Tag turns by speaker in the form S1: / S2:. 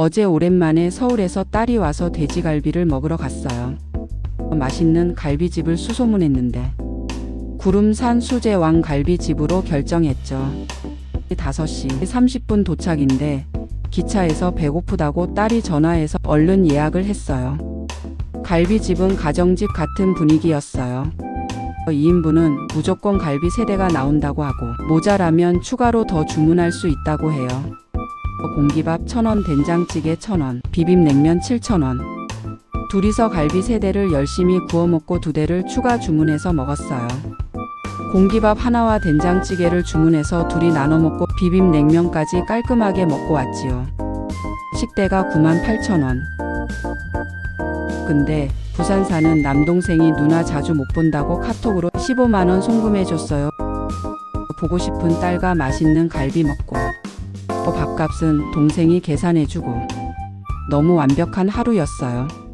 S1: 어제 오랜만에 서울에서 딸이 와서 돼지갈비를 먹으러 갔어요. 맛있는 갈비집을 수소문했는데 구름산 수제왕 갈비집으로 결정했죠. 5시 30분 도착인데 기차에서 배고프다고 딸이 전화해서 얼른 예약을 했어요. 갈비집은 가정집 같은 분위기였어요. 2인분은 무조건 갈비 세대가 나온다고 하고 모자라면 추가로 더 주문할 수 있다고 해요. 공기밥 1,000원, 된장찌개 1,000원, 비빔냉면 7,000원. 둘이서 갈비 세대를 열심히 구워 먹고 두 대를 추가 주문해서 먹었어요. 공기밥 하나와 된장찌개를 주문해서 둘이 나눠 먹고 비빔냉면까지 깔끔하게 먹고 왔지요. 식대가 98,000원. 근데 부산 사는 남동생이 누나 자주 못 본다고 카톡으로 15만원 송금해줬어요. 보고 싶은 딸과 맛있는 갈비 먹고 밥값은 동생이 계산해주고 너무 완벽한 하루였어요.